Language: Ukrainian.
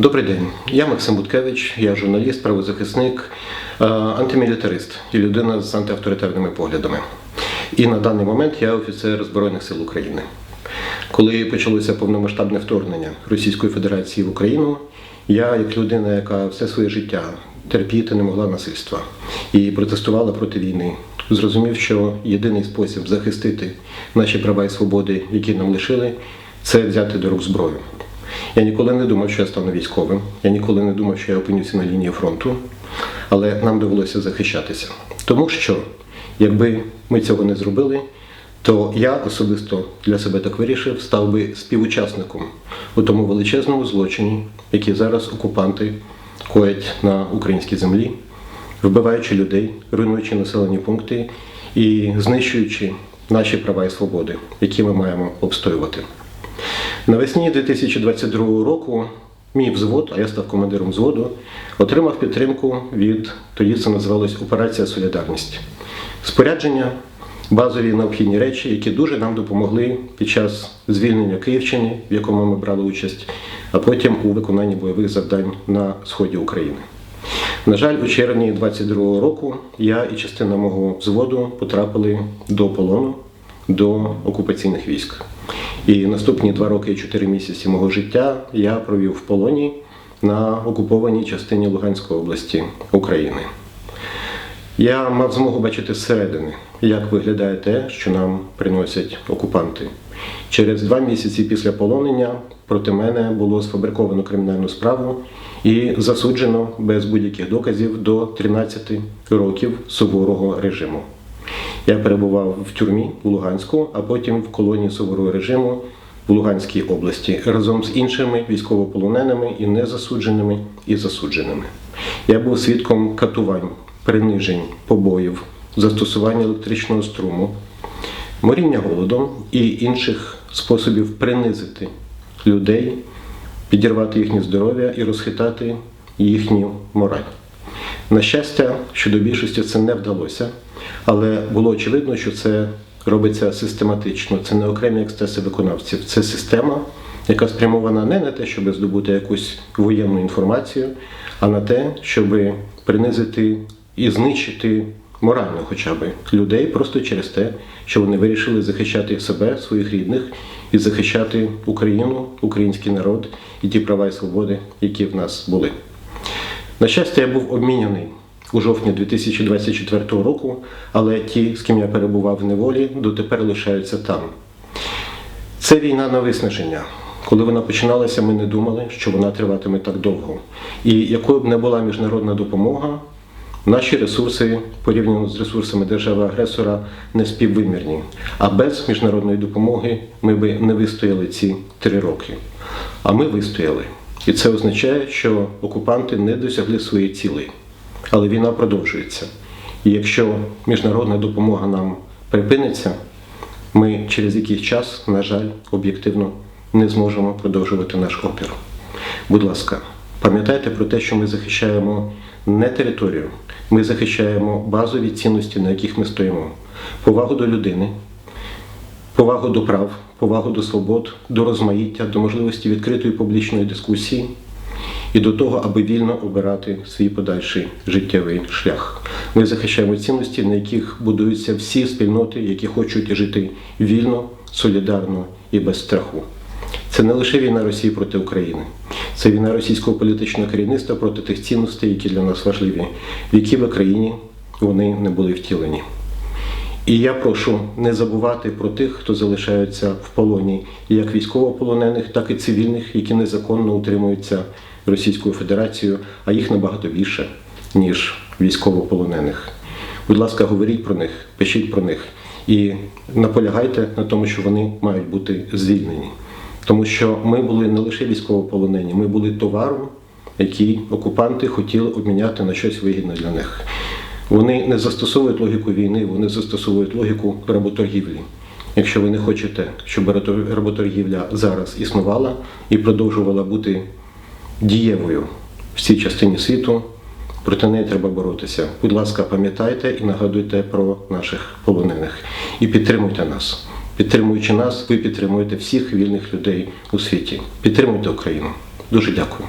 Добрий день, я Максим Буткевич, я журналіст, правозахисник, е, антимілітарист і людина з антиавторитарними поглядами. І на даний момент я офіцер Збройних сил України. Коли почалося повномасштабне вторгнення Російської Федерації в Україну, я, як людина, яка все своє життя терпіти не могла насильства і протестувала проти війни, зрозумів, що єдиний спосіб захистити наші права і свободи, які нам лишили, це взяти до рук зброю. Я ніколи не думав, що я стану військовим. Я ніколи не думав, що я опинюся на лінії фронту, але нам довелося захищатися. Тому що, якби ми цього не зробили, то я особисто для себе так вирішив, став би співучасником у тому величезному злочині, який зараз окупанти коять на українській землі, вбиваючи людей, руйнуючи населені пункти і знищуючи наші права і свободи, які ми маємо обстоювати. Навесні 2022 року мій взвод, а я став командиром взводу, отримав підтримку від тоді це називалось Операція Солідарність. Спорядження, базові необхідні речі, які дуже нам допомогли під час звільнення Київщини, в якому ми брали участь, а потім у виконанні бойових завдань на сході України. На жаль, у червні 22 року я і частина мого взводу потрапили до полону до окупаційних військ. І наступні два роки і чотири місяці мого життя я провів в полоні на окупованій частині Луганської області України. Я мав змогу бачити зсередини, як виглядає те, що нам приносять окупанти. Через два місяці після полонення проти мене було сфабриковано кримінальну справу і засуджено без будь-яких доказів до 13 років суворого режиму. Я перебував в тюрмі у Луганську, а потім в колонії суворого режиму в Луганській області разом з іншими військовополоненими і незасудженими і засудженими. Я був свідком катувань, принижень, побоїв, застосування електричного струму, моріння голодом і інших способів принизити людей, підірвати їхнє здоров'я і розхитати їхню мораль. На щастя, щодо більшості це не вдалося, але було очевидно, що це робиться систематично. Це не окремі екстеси виконавців, це система, яка спрямована не на те, щоб здобути якусь воєнну інформацію, а на те, щоб принизити і знищити морально хоча б людей просто через те, що вони вирішили захищати себе, своїх рідних і захищати Україну, український народ і ті права і свободи, які в нас були. На щастя, я був обміняний у жовтні 2024 року, але ті, з ким я перебував в неволі, дотепер лишаються там. Це війна на виснаження. Коли вона починалася, ми не думали, що вона триватиме так довго. І якою б не була міжнародна допомога, наші ресурси порівняно з ресурсами держави-агресора не співвимірні. А без міжнародної допомоги ми би не вистояли ці три роки. А ми вистояли. І це означає, що окупанти не досягли своєї цілей. Але війна продовжується. І якщо міжнародна допомога нам припиниться, ми через якийсь час, на жаль, об'єктивно не зможемо продовжувати наш опір. Будь ласка, пам'ятайте про те, що ми захищаємо не територію, ми захищаємо базові цінності, на яких ми стоїмо. Повагу до людини, повагу до прав, повагу до свобод, до розмаїття, до можливості відкритої публічної дискусії і до того, аби вільно обирати свій подальший життєвий шлях. Ми захищаємо цінності, на яких будуються всі спільноти, які хочуть жити вільно, солідарно і без страху. Це не лише війна Росії проти України, це війна російського політичного керівництва проти тих цінностей, які для нас важливі, в які в країні вони не були втілені. І я прошу не забувати про тих, хто залишаються в полоні, як військовополонених, так і цивільних, які незаконно утримуються Російською Федерацією, а їх набагато більше, ніж військовополонених. Будь ласка, говоріть про них, пишіть про них і наполягайте на тому, що вони мають бути звільнені. Тому що ми були не лише військовополонені, ми були товаром, який окупанти хотіли обміняти на щось вигідне для них. Вони не застосовують логіку війни, вони застосовують логіку работоргівлі. Якщо ви не хочете, щоб работоргівля зараз існувала і продовжувала бути дієвою в цій частині світу, проти неї треба боротися. Будь ласка, пам'ятайте і нагадуйте про наших полонених і підтримуйте нас. Підтримуючи нас, ви підтримуєте всіх вільних людей у світі. Підтримуйте Україну. Дуже дякую.